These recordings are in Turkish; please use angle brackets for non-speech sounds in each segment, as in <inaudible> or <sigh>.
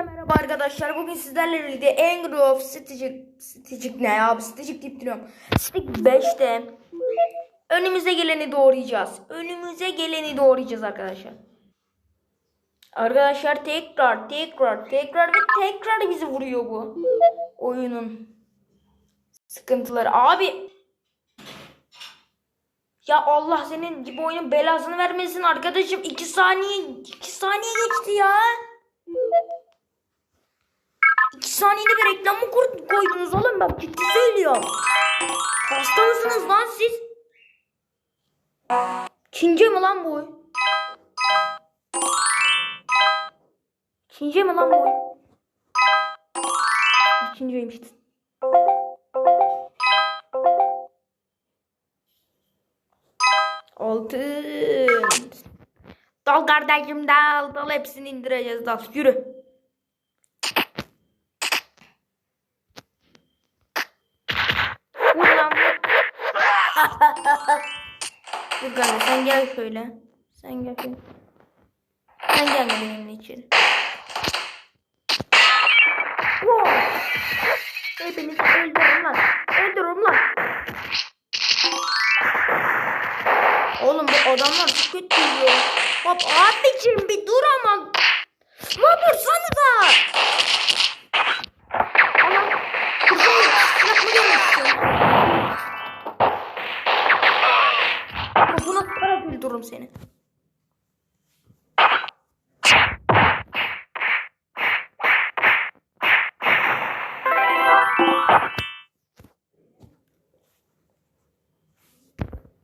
Hepinize merhaba arkadaşlar. Bugün sizlerle birlikte Angry of Stick, Stick ne ya? Stick deyip duruyorum. Stick 5'te önümüze geleni doğrayacağız. Önümüze geleni doğrayacağız arkadaşlar. Arkadaşlar tekrar tekrar tekrar ve tekrar bizi vuruyor bu oyunun sıkıntıları. Abi ya Allah senin bu oyunun belasını vermesin arkadaşım. 2 saniye 2 saniye geçti ya. 2 saniyede bir reklam mı koydunuz oğlum bak ciddi söylüyorum. Hasta mısınız lan siz? Çince mi lan bu? Çince mi lan bu oyun? Çinceymiş. Altın. Dal kardeşim dal. Dal hepsini indireceğiz dal. Yürü. Vur lan vur. <laughs> Dur kanka sen gel şöyle. Sen gel şöyle. Sen gelme benimle içeri. Wow. Hepinizi öldürün lan. Öldürün lan. Oğlum bu adamlar çok kötü diyor. Hop abicim bir dur ama.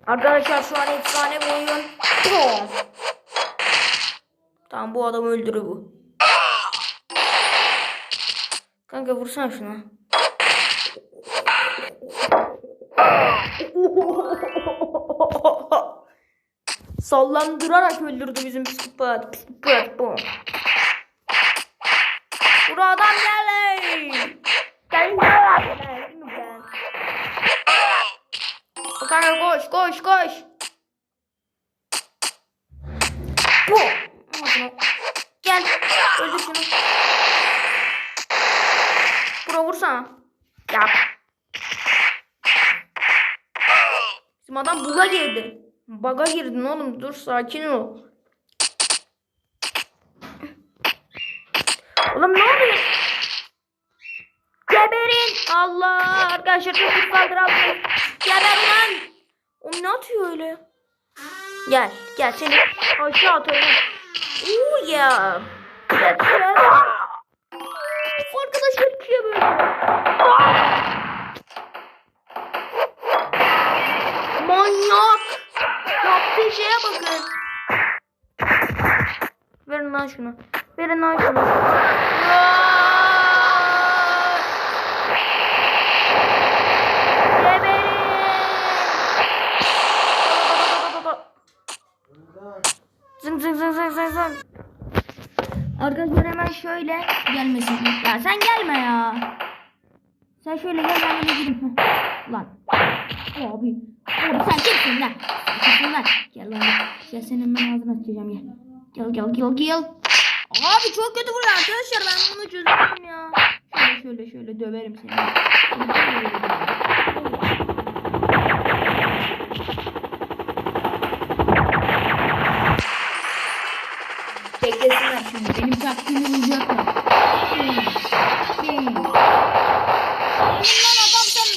Arkadaşlar şu an efsane bir oyun. Tamam bu adam öldürü bu. Kanka vursana şuna. Sallandırarak öldürdü bizim psikopat. Psikopat bu. Öldür şunu. Bura vursana. Yap. Bizim adam buga girdi. Baga girdin oğlum. Dur sakin ol. Oğlum ne oluyor? Geberin. Allah arkadaşlar çok kötü saldırı Geber lan. O ne atıyor öyle? Gel gel seni aşağı atıyorum. Gel. Of, Arkadaşlar ikiye böyle. Manyak. Yaptığı. Verin lan şunu. Verin lan şunu. Arkadaşlar hemen şöyle gelmesin. Ya sen gelme ya. Sen şöyle gel ben de gireyim. Lan. Abi. Oğlum sen kimsin lan? Kimsin lan? Gel lan. Gel senin hemen ağzına atacağım gel. Gel gel gel gel. Abi çok kötü vuruyor arkadaşlar ben bunu çözemedim ya. Şöyle şöyle şöyle döverim seni. Seni böyle döverim. Beklesinler şimdi. Benim taktiğimi bulacaklar. Lan adam sen...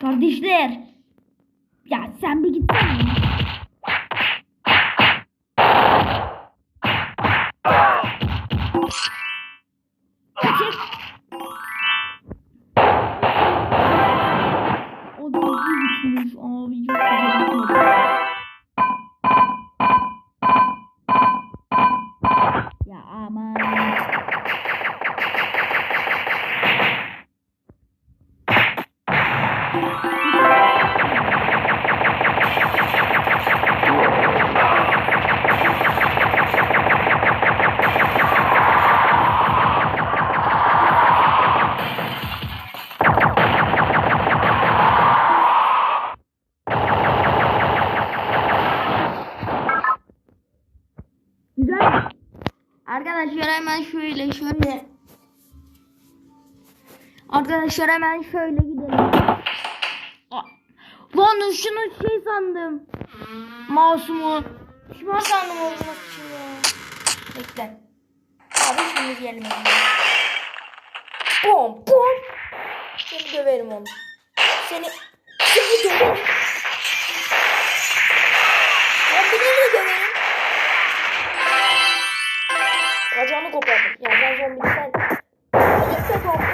Kardeşler. Ya sen bir gitsene. Arkadaşlar hemen şöyle şöyle. Arkadaşlar hemen şöyle gidelim. Lan şunu şey sandım. Masumu. Pişman sandım olmak için. Bekle. Abi şimdi diyelim. Bom bom. Seni döverim onu. Seni seni döverim. Kopardım. Ya ben zombi sen. Çocuk da korktu.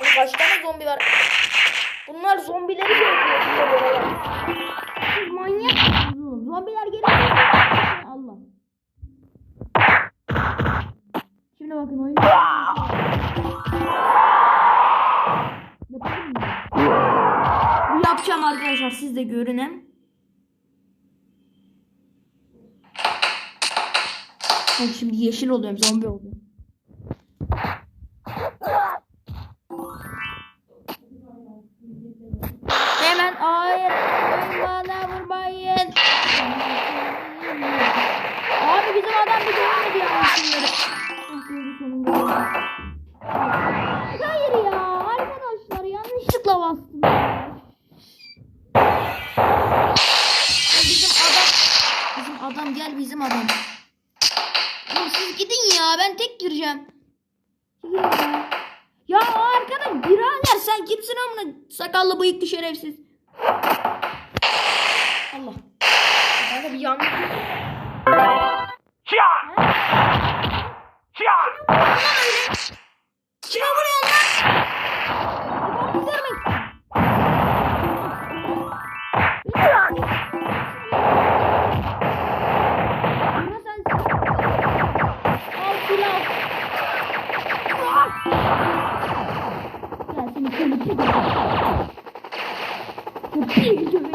Oğlum kaç tane zombi var? Bunlar zombileri bekliyor. Siz manyak mısınız? Zombiler geliyor. Allah. Şimdi bakın oyun. Yapacağım arkadaşlar siz de görün Bak şimdi yeşil oluyorum zombi oluyorum. Hemen hayır bana vurmayın. Abi bizim adam bir gördü sonunda. Hayır ya arkadaşlar yanlışlıkla bastım. Tek gireceğim. Ya. Ya arkada birader sen kimsin amına sakallı bıyıklı şerefsiz. Allah. De bir yanlış. Gel seni şöyle bir Bir döveyim.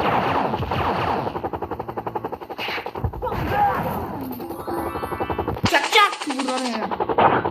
Çak çak vuruyor.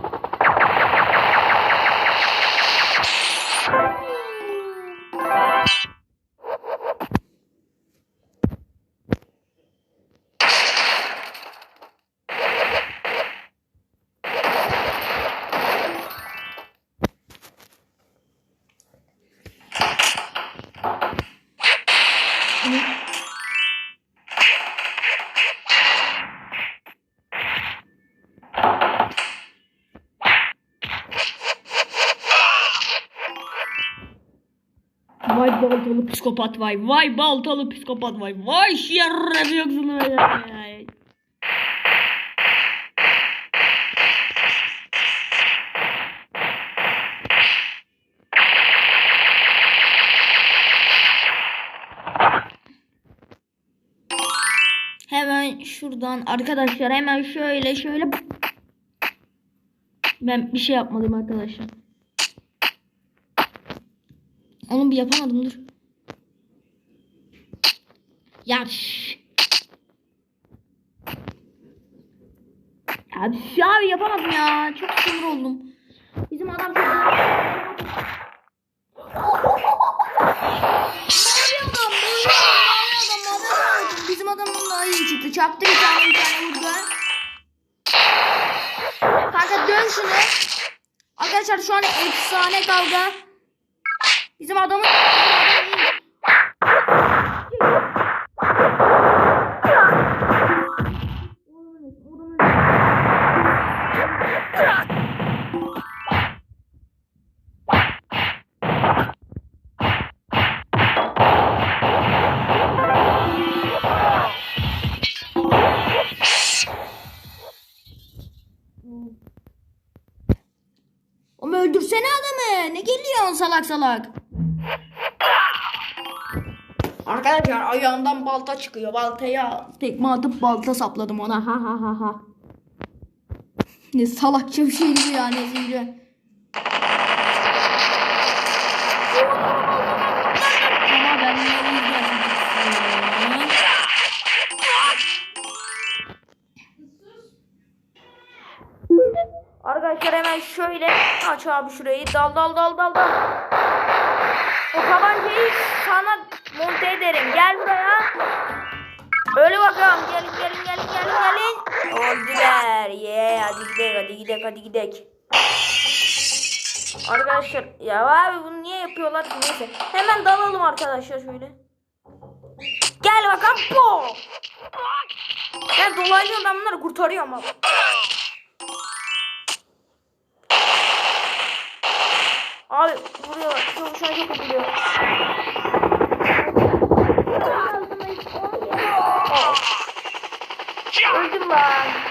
Vay baltalı psikopat vay. Vay baltalı psikopat vay. Vay şerref yoksun vay. Hemen şuradan arkadaşlar hemen şöyle şöyle ben bir şey yapmadım arkadaşlar. Oğlum bir yapamadım dur. Ya şş. Ya şş abi yapamadım ya. Çok sinir oldum. Bizim adam çok... Bizim adamın iyi çıktı. Çaktı bir tane bir tane vurdu. Kanka dön şunu. Arkadaşlar şu an efsane kavga. Bizim adamın... Oğlum öldürsene adamı. Ne geliyorsun salak salak? Arkadaşlar ayağından balta çıkıyor. Baltaya tekme atıp balta sapladım ona. Ha ha ha ha. Ne salakça bir şey bu ya ne zihri. Ama ben ne yiyeceğim? Arkadaşlar hemen şöyle aç abi şurayı. Dal dal dal dal dal. O tabancayı sana monte ederim. Gel buraya. Öyle bakalım. Gelin gelin gelin gelin gelin. Öldüler. Yeah hadi gidelim hadi gidelim hadi gidelim. Arkadaşlar ya abi bunu niye yapıyorlar ki neyse. Hemen dalalım arkadaşlar şöyle. Gel bakalım. Po. Ben dolaylı ben bunları kurtarıyorum abi. Abi vuruyorlar. Çok şu an çok vuruyor. Öldüm lan.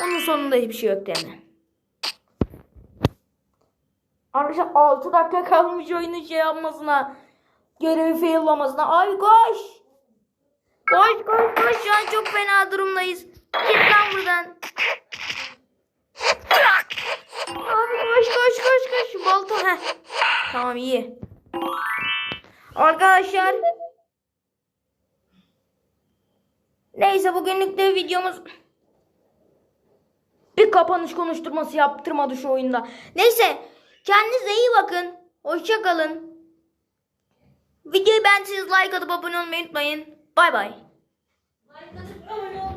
Onun sonunda hiçbir şey yok deme. Arkadaşlar 6 dakika kalmış oyunun şey yapmasına. Görevi faillamasına. Ay koş. Koş koş koş şu an çok fena durumdayız. Git lan buradan. Abi koş koş koş koş. Balta heh. Tamam iyi. Arkadaşlar. Neyse bugünlük de videomuz bir kapanış konuşturması yaptırmadı şu oyunda. Neyse kendinize iyi bakın. Hoşça kalın. Videoyu beğendiyseniz like atıp abone olmayı unutmayın. Bay bay. Like atıp abone